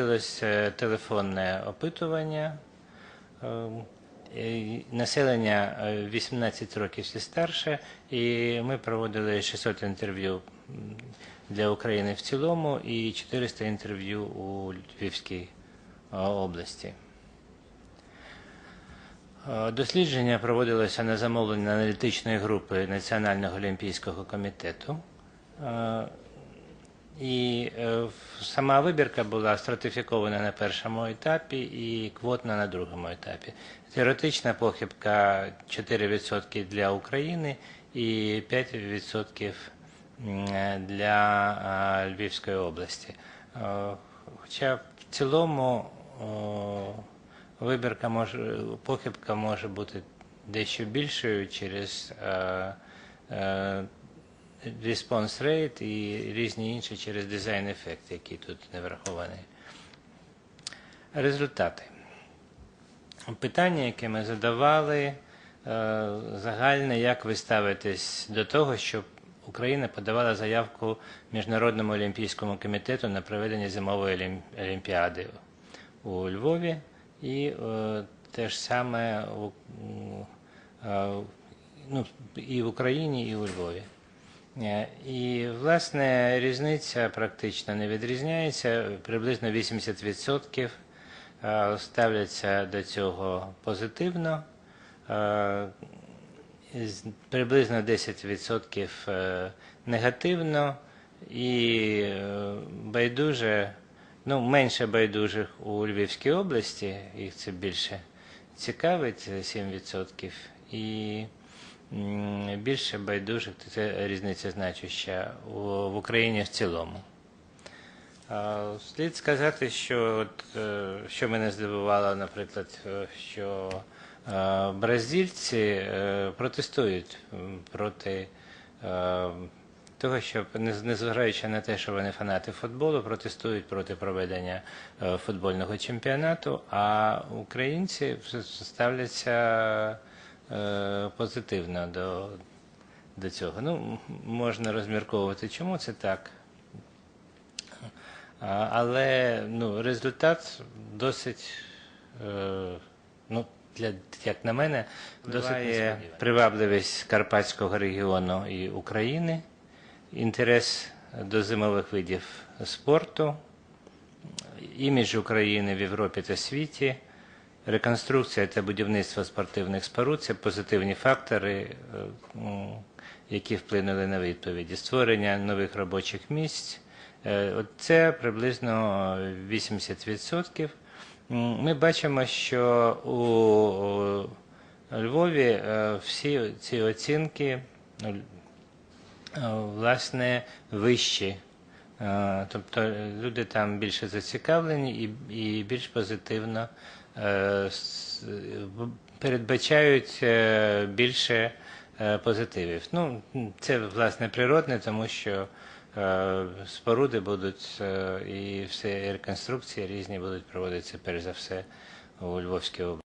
Проводилось е, телефонне опитування. Е, Населення е, 18 років і старше, і ми проводили 600 інтерв'ю для України в цілому і 400 інтерв'ю у Львівській е, області. Е, Дослідження проводилося на замовлення аналітичної групи Національного олімпійського комітету. Е, І е, в- сама вибірка була стратифікована на першому етапі і квотна на другому етапі. Теоретична похибка 4% для України і 5% е, для Львівської області. Е, Хоча в цілому вибірка може, похибка може бути дещо більшою через е, е, response rate і різні інші через дизайн ефект, який тут не врахований. Результати. Питання, яке ми задавали, е, загальне, як ви ставитесь до того, щоб Україна подавала заявку Міжнародному олімпійському комітету на проведення зимової олімпіади у Львові і е, те ж саме е, ну, і в Україні, і у Львові. Е, І, власне, різниця практично не відрізняється. Приблизно 80% е, ставляться до цього позитивно, е, приблизно 10% е, негативно. І байдуже, ну, менше байдужих у Львівській області, їх це більше цікавить, е, 7%, і більше байдужих, то це різниця значуща в Україні в цілому. Слід сказати, що от, е, що мене здивувало, наприклад, е, що е, бразильці протестують проти того, що незважаючи на те, що вони фанати футболу, протестують проти проведення футбольного чемпіонату, а українці ставляться позитивно до, до цього. Ну, можна розмірковувати, чому це так. Але ну, результат досить, е, ну, для, як на мене, досить привабливість Карпатського регіону і України, інтерес до зимових видів спорту, імідж України в Європі та світі, реконструкція та будівництво спортивних споруд це позитивні фактори, е, які вплинули на відповіді. Створення нових робочих місць. Е, Це приблизно 80%. Ми бачимо, що у Львові е, всі ці оцінки власне вищі. Тобто люди там більше зацікавлені і, більш позитивно передбачають е, більше е, позитивів. Ну, це власне природне, тому що е, споруди будуть е, і все реконструкції різні будуть проводитися перш за все у Львовській області.